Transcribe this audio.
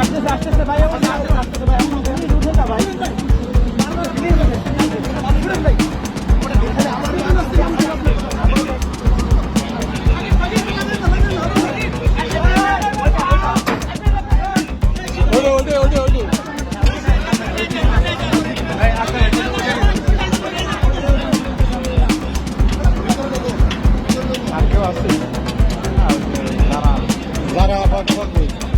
আস্তে আস্তে ভাই আস্তে আস্তে ভাই। Merhaba bak bak.